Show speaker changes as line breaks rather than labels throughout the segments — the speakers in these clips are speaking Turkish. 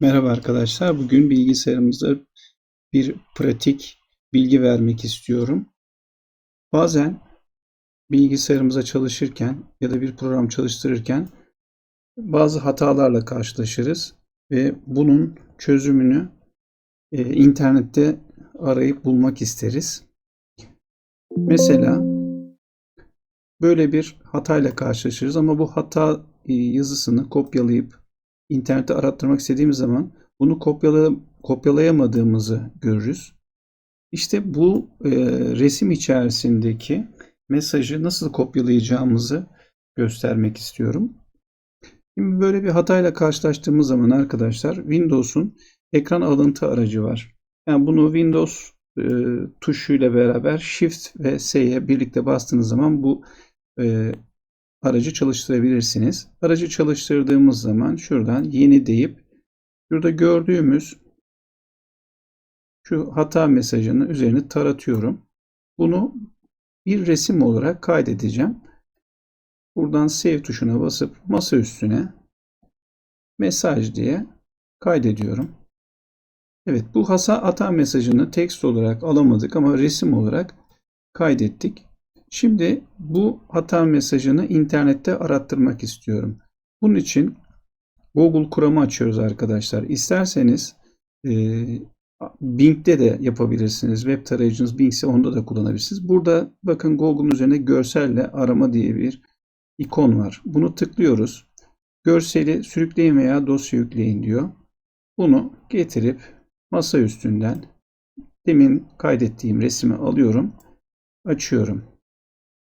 Merhaba arkadaşlar. Bugün bilgisayarımızda bir pratik bilgi vermek istiyorum. Bazen bilgisayarımıza çalışırken ya da bir program çalıştırırken bazı hatalarla karşılaşırız ve bunun çözümünü e, internette arayıp bulmak isteriz. Mesela böyle bir hatayla karşılaşırız ama bu hata e, yazısını kopyalayıp internette arattırmak istediğimiz zaman bunu kopyala, kopyalayamadığımızı görürüz. İşte bu e, resim içerisindeki mesajı nasıl kopyalayacağımızı göstermek istiyorum. Şimdi böyle bir hatayla karşılaştığımız zaman arkadaşlar Windows'un ekran alıntı aracı var. Yani bunu Windows e, tuşuyla beraber Shift ve S'ye birlikte bastığınız zaman bu e, aracı çalıştırabilirsiniz. Aracı çalıştırdığımız zaman şuradan yeni deyip şurada gördüğümüz şu hata mesajını üzerine taratıyorum. Bunu bir resim olarak kaydedeceğim. Buradan save tuşuna basıp masa üstüne mesaj diye kaydediyorum. Evet bu hata mesajını tekst olarak alamadık ama resim olarak kaydettik. Şimdi bu hata mesajını internette arattırmak istiyorum. Bunun için Google Chrome'u açıyoruz arkadaşlar. İsterseniz e, Bing'de de yapabilirsiniz. Web tarayıcınız Bing ise onda da kullanabilirsiniz. Burada bakın Google'un üzerinde görselle arama diye bir ikon var. Bunu tıklıyoruz. Görseli sürükleyin veya dosya yükleyin diyor. Bunu getirip masa üstünden demin kaydettiğim resmi alıyorum. Açıyorum.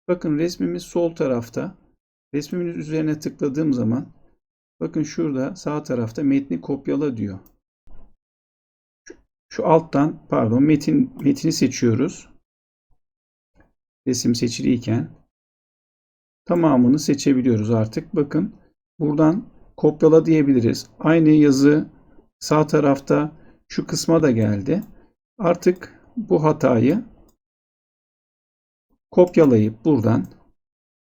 Bakın resmimiz sol tarafta. Resmimin üzerine tıkladığım zaman bakın şurada sağ tarafta metni kopyala diyor. Şu alttan pardon metin metini seçiyoruz. Resim seçiliyken tamamını seçebiliyoruz artık. Bakın buradan kopyala diyebiliriz. Aynı yazı sağ tarafta şu kısma da geldi. Artık bu hatayı kopyalayıp buradan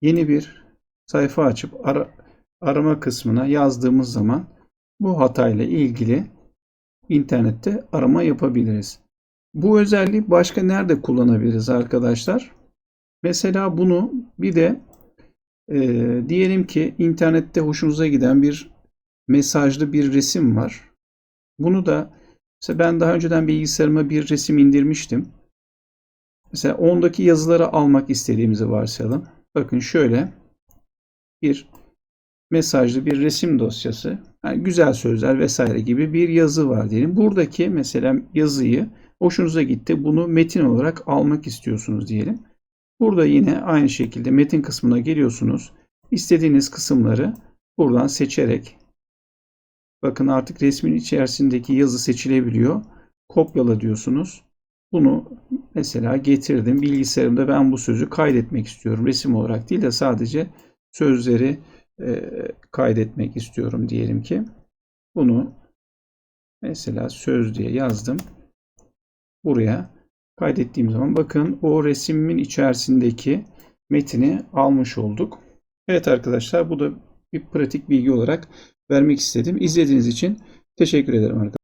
yeni bir sayfa açıp ara, arama kısmına yazdığımız zaman bu hatayla ilgili internette arama yapabiliriz. Bu özelliği başka nerede kullanabiliriz arkadaşlar? Mesela bunu bir de e, diyelim ki internette hoşunuza giden bir mesajlı bir resim var. Bunu da mesela ben daha önceden bilgisayarıma bir resim indirmiştim. Mesela ondaki yazıları almak istediğimizi varsayalım. Bakın şöyle bir mesajlı bir resim dosyası, yani güzel sözler vesaire gibi bir yazı var diyelim. Buradaki mesela yazıyı hoşunuza gitti. Bunu metin olarak almak istiyorsunuz diyelim. Burada yine aynı şekilde metin kısmına geliyorsunuz. İstediğiniz kısımları buradan seçerek bakın artık resmin içerisindeki yazı seçilebiliyor. Kopyala diyorsunuz. Bunu mesela getirdim bilgisayarımda ben bu sözü kaydetmek istiyorum. Resim olarak değil de sadece sözleri e, kaydetmek istiyorum diyelim ki. Bunu mesela söz diye yazdım. Buraya kaydettiğim zaman bakın o resmin içerisindeki metini almış olduk. Evet arkadaşlar bu da bir pratik bilgi olarak vermek istedim. İzlediğiniz için teşekkür ederim arkadaşlar.